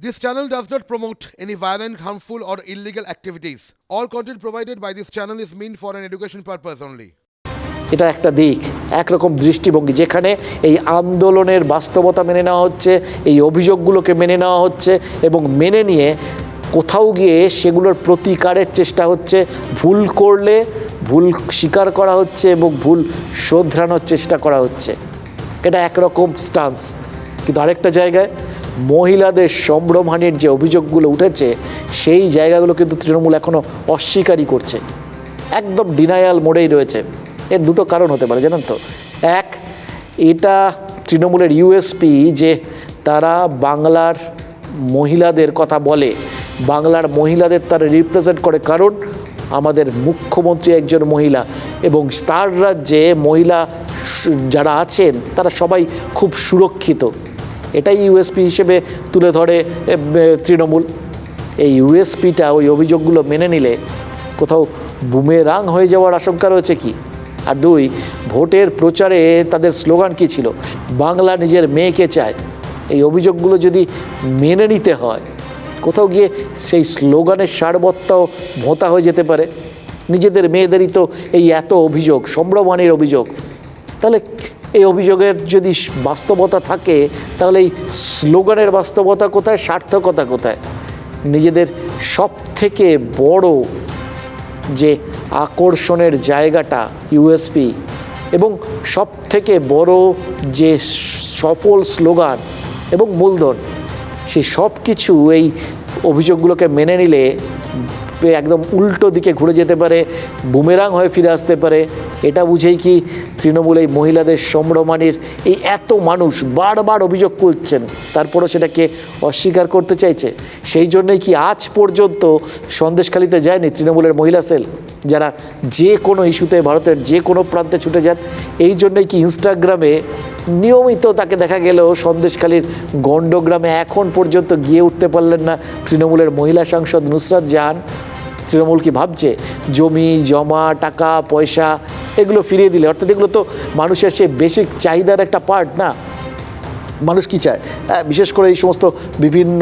This channel does not promote any violent, harmful, or illegal activities. All content provided by this channel is meant for an education purpose only. এটা একটা দিক। একরকম দৃষ্টিভঙ্গি। যেখানে এই আন্দোলনের বাস্তবতা মেনে নেওয়া হচ্ছে এই অভিযোগগুলোকে মেনে নেওয়া হচ্ছে এবং মেনে নিয়ে কোথাও গিয়ে সেগুলোর প্রতিকারের চেষ্টা হচ্ছে। ভুল করলে ভুল স্বীকার করা হচ্ছে এবং ভুল শোধরানোর চেষ্টা করা হচ্ছে। এটা একরকম স্টান্স কিন্তু আরেকটা জায়গায় মহিলাদের সম্ভ্রমহানির যে অভিযোগগুলো উঠেছে, সেই জায়গাগুলো কিন্তু তৃণমূল এখনও অস্বীকারই করছে। একদম ডিনায়াল মোডেই রয়েছে। এর দুটো কারণ হতে পারে, জানেন তো? এক, এটা তৃণমূলের ইউএসপি যে তারা বাংলার মহিলাদের কথা বলে, বাংলার মহিলাদের তারা রিপ্রেজেন্ট করে। কারণ আমাদের মুখ্যমন্ত্রী একজন মহিলা এবং তার রাজ্যে মহিলা যারা আছেন, তারা সবাই খুব সুরক্ষিত। এটাই ইউএসপি হিসেবে তুলে ধরে তৃণমূল। এই ইউএসপিটা ওই অভিযোগগুলো মেনে নিলে কোথাও বুমেরাং হয়ে যাওয়ার আশঙ্কা রয়েছে কি? আর দুই, ভোটের প্রচারে তাদের স্লোগান কি ছিল? বাংলা নিজের মেয়েকে চায়। এই অভিযোগগুলো যদি মেনে নিতে হয়, কোথাও গিয়ে সেই স্লোগানের সারবত্তাও ভোঁতা হয়ে যেতে পারে। নিজেদের মেয়েদেরই তো এই এত অভিযোগ, সম্ভ্রমানের অভিযোগ। তাহলে এই অভিযোগের যদি বাস্তবতা থাকে, তাহলে এই স্লোগানের বাস্তবতা কোথায়, সার্থকতা কোথায়? নিজেদের সব থেকে বড় যে আকর্ষণের জায়গাটা ইউএসপি এবং সব থেকে বড় যে সফল স্লোগান এবং মূলধন, সে সব কিছু এই অভিযোগগুলোকে মেনে নিলে একদম উল্টো দিকে ঘুরে যেতে পারে, বুমেরাং হয়ে ফিরে আসতে পারে। এটা বুঝেই কি তৃণমূল এই মহিলাদের সম্ভ্রমানির এই এত মানুষ বারবার অভিযোগ করছেন, তারপরও সেটাকে অস্বীকার করতে চাইছে। সেই জন্যই কি আজ পর্যন্ত সন্দেশখালিতে যায়নি তৃণমূলের মহিলা সেল, যারা যে কোনো ইস্যুতে ভারতের যে কোনো প্রান্তে ছুটে যান। এই জন্যই কি ইনস্টাগ্রামে নিয়মিত তাকে দেখা গেলেও সন্দেশখালীর গণ্ডগ্রামে এখন পর্যন্ত গিয়ে উঠতে পারলেন না তৃণমূলের মহিলা সাংসদ নুসরাত জাহান। তৃণমূল কি ভাবছে? জমি জমা টাকা পয়সা এগুলো ফিরিয়ে দিলে। অর্থাৎ এগুলো তো মানুষের সে বেসিক চাহিদার একটা পার্ট না? মানুষ কি চায়? হ্যাঁ, বিশেষ করে এই সমস্ত বিভিন্ন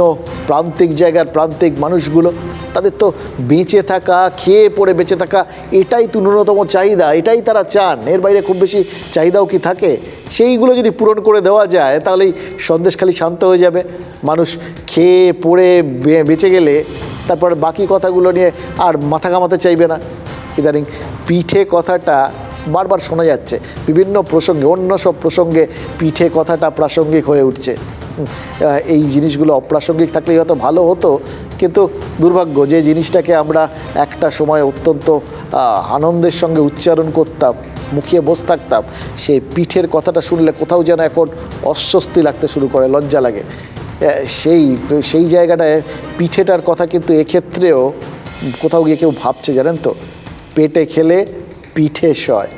প্রান্তিক জায়গার প্রান্তিক মানুষগুলো তাদের তো বেঁচে থাকা খেয়ে পড়ে বেঁচে থাকা এটাই তো ন্যূনতম চাহিদা এটাই তারা চান। এর বাইরে খুব বেশি চাহিদাও কি থাকে? সেইগুলো যদি পূরণ করে দেওয়া যায় তাহলেই সন্দেশ খালি শান্ত হয়ে যাবে। মানুষ খেয়ে পড়ে বেঁচে গেলে তারপর বাকি কথাগুলো নিয়ে আর মাথা ঘামাতে চাইবে না। ইদানিং পিঠে কথাটা বারবার শোনা যাচ্ছে। বিভিন্ন প্রসঙ্গে, অন্য সব প্রসঙ্গে পিঠে কথাটা প্রাসঙ্গিক হয়ে উঠছে। এই জিনিসগুলো অপ্রাসঙ্গিক থাকলেই হয়তো ভালো হতো, কিন্তু দুর্ভাগ্য যে জিনিসটাকে আমরা একটা সময় অত্যন্ত আনন্দের সঙ্গে উচ্চারণ করতাম, মুখিয়ে বসে থাকতাম, সেই পিঠের কথাটা শুনলে কোথাও যেন এখন অস্বস্তি লাগতে শুরু করে, লজ্জা লাগে। সেই সেই জায়গাটায় পিঠেটার কথা কিন্তু এক্ষেত্রেও কোথাও গিয়ে কেউ ভাবছে, জানেন তো? পেটে খেলে পিঠে সয়।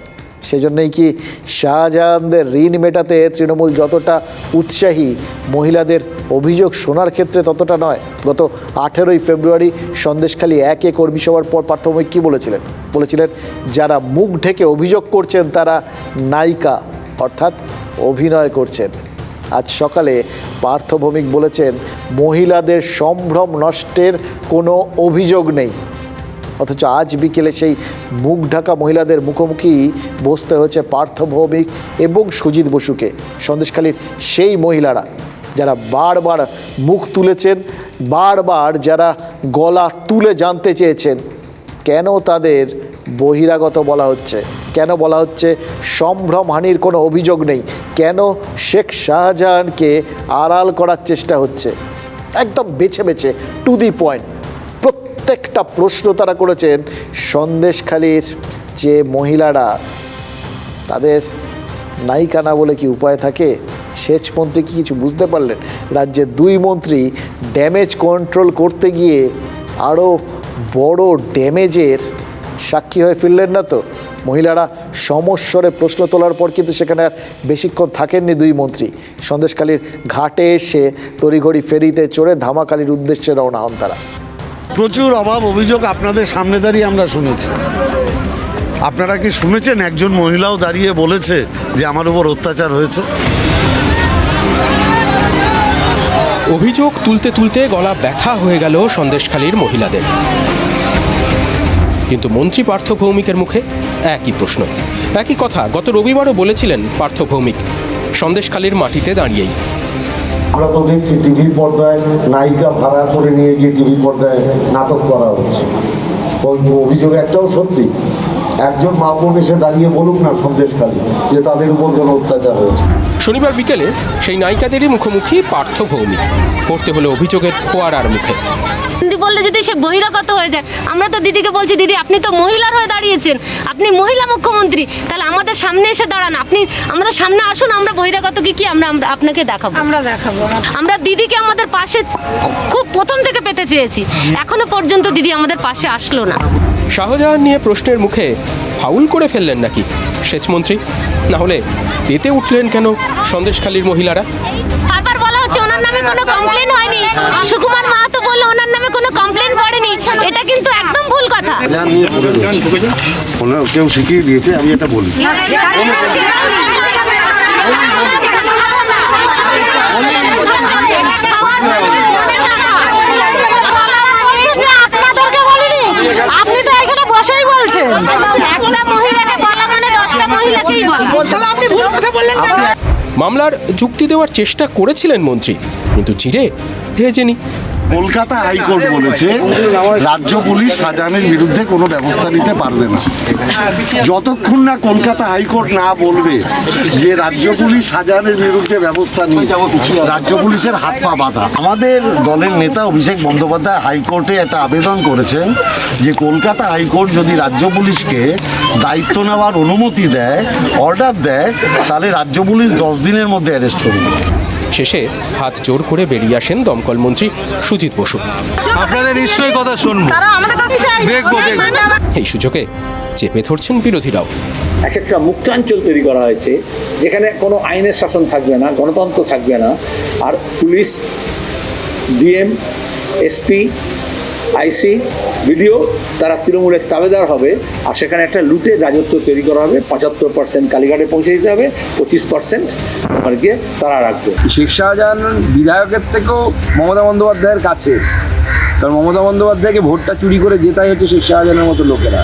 সেজন্যই কি শাহজাহানদের ঋণ মেটাতে তৃণমূল যতটা উৎসাহী, মহিলাদের অভিযোগ শোনার ক্ষেত্রে ততটা নয়। গত আঠেরোই ফেব্রুয়ারি সন্দেশখালী একে কর্মী সভার পর পার্থভৌমিক কী বলেছিলেন? বলেছিলেন, যারা মুখ ঢেকে অভিযোগ করছেন তারা নায়িকা, অর্থাৎ অভিনয় করছেন। আজ সকালে পার্থভৌমিক বলেছেন, মহিলাদের সম্ভ্রম নষ্টের কোনো অভিযোগ নেই। অথচ আজ বিকেলে সেই মুখ ঢাকা মহিলাদের মুখোমুখি বসতে হয়েছে পার্থ ভৌমিক এবং সুজিত বসুকে। সন্দেশখালীর সেই মহিলারা যারা বারবার মুখ তুলেছেন, বারবার যারা গলা তুলে জানতে চেয়েছেন, কেন তাদের বহিরাগত বলা হচ্ছে? কেন বলা হচ্ছে সম্ভ্রমহানির কোনো অভিযোগ নেই? কেন শেখ শাহজাহানকে আড়াল করার চেষ্টা হচ্ছে? একদম বেছে বেছে টু দি পয়েন্ট প্রত্যেকটা প্রশ্ন তারা করেছেন সন্দেশখালীর যে মহিলারা, তাদের নায়িকা না বলে কি উপায় থাকে? সেচ মন্ত্রী কি কিছু বুঝতে পারলেন? রাজ্যের দুই মন্ত্রী ড্যামেজ কন্ট্রোল করতে গিয়ে আরও বড় ড্যামেজের সাক্ষী হয়ে ফিরলেন না তো? মহিলারা সমস্বরে প্রশ্ন তোলার পর কিন্তু সেখানে আর বেশিক্ষণ থাকেননি দুই মন্ত্রী। সন্দেশখালীর ঘাটে এসে তড়িঘড়ি ফেরিতে চড়ে ধামাকালির উদ্দেশ্যে রওনা হন তারা। প্রচুর অভাব অভিযোগ আপনাদের সামনে দাঁড়িয়ে আমরা শুনেছি। আপনারা কি শুনেছেন? একজন মহিলাও দাঁড়িয়ে বলেছে যে আমার উপর অত্যাচার হয়েছে। অভিযোগ তুলতে তুলতে গলা ব্যথা হয়ে গেল সন্দেশখালীর মহিলাদের। কিন্তু মন্ত্রী পার্থ ভৌমিকের মুখে একই প্রশ্ন। একই কথা, গত রবিবারও বলেছিলেন পার্থ ভৌমিক। সন্দেশখালীর মাটিতে দাঁড়িয়েই। আমরা তো দেখছি টিভির পর্দায় নায়িকা ভাড়া করে নিয়ে গিয়ে টিভির পর্দায় নাটক করা হচ্ছে। অভিযোগ একটাও সত্যি, একজন মা এসে দাঁড়িয়ে বলুক না সন্দেশকালী যে তাদের উপর কোনো অত্যাচার হয়েছে। শনিবার বিকেলে সেই নায়িকাদেরই মুখোমুখি পার্থ ভৌমিক পড়তে হলো অভিযোগের ফোয়ারার মুখে। হিন্দি বললে যদি সে বহিরাগত হয়ে যায় আমরা তো দিদিকে বলছি দিদি আপনি তো মহিলার হয়ে দাঁড়িয়েছেন। আপনি মহিলা মুখ্যমন্ত্রী। তাহলে আমাদের সামনে এসে দাঁড়ান। আপনি আমাদের সামনে আসুন আমরা বহিরাগত কি কি আমরা আমরা আপনাকে দেখাবো আমরা দেখাবো। আমরা দিদিকে আমাদের পাশে খুব প্রথম থেকে পেতে চেয়েছি। এখনও পর্যন্ত দিদি আমাদের পাশে আসলো না। শাহজাহান নিয়ে প্রশ্নের মুখে ফাউল করে ফেললেন নাকি? সেচমন্ত্রী। না হলে পেতে উঠলেন কেন সন্দেশখালীর মহিলারা? বারবার বলা হচ্ছে ওনার নামে কোনো কমপ্লেন হয়নি। সুকুমার মা তো বলল ওনার নামে কোনো কমপ্লেন পড়েনি। এটা কিন্তু একদম ভুল কথা। কেউ শিখিয়ে দিয়েছে আমি এটা বলি আপনাদেরকে বলিনি আপনি তো এখানে বসেই বলছেন একটা মহিলাকে বলা মানে দশটা মহিলাকেই বলা তাহলে আপনি ভুল কথা বললেন মামলার যুক্তি দেওয়ার চেষ্টা করেছিলেন মন্ত্রী কিন্তু চিরে ভেজেনি। কলকাতা হাইকোর্ট বলেছে, রাজ্য পুলিশ শাহজাহানের বিরুদ্ধে কোনো ব্যবস্থা নিতে পারবে না। যতক্ষণ না কলকাতা হাইকোর্ট না বলবে যে রাজ্য পুলিশ শাহজাহানের বিরুদ্ধে ব্যবস্থা নিয়ে, রাজ্য পুলিশের হাত পা বাঁধা। আমাদের দলের নেতা অভিষেক বন্দ্যোপাধ্যায় হাইকোর্টে একটা আবেদন করেছেন যে কলকাতা হাইকোর্ট যদি রাজ্য পুলিশকে দায়িত্ব নেওয়ার অনুমতি দেয়, অর্ডার দেয়, তাহলে রাজ্য পুলিশ দশ দিনের মধ্যে অ্যারেস্ট করবে শেষে হাত জোর করে বেরিয়ে আসেন দমকল মন্ত্রী সুজিত বসু। আপনাদের নিশ্চয়ই কথা শুনব। তারা আমাদের কাছে চাই দেখব দেখব। এই সুযোগে চেপে ধরছেন বিরোধীরাও। এক একটা মুক্তাঞ্চল তৈরি করা হয়েছে যেখানে কোনো আইনের শাসন থাকবে না গণতন্ত্র থাকবে না। আর police DM SP IC BDO তারা তৃণমূলের তাবেদার হবে আর সেখানে একটা লুটে রাজত্ব তৈরি করা হবে। পঁচাত্তর পার্সেন্ট কালীঘাটে পৌঁছে দিতে হবে, পঁচিশ পার্সেন্ট গিয়ে তারা রাখবে। শেখ শাহজাহান বিধায়কের থেকেও মমতা বন্দ্যোপাধ্যায়ের কাছে। কারণ মমতা বন্দ্যোপাধ্যায়কে ভোটটা চুরি করে জেতাই হচ্ছে শেখ শাহজাহানের মতো লোকেরা।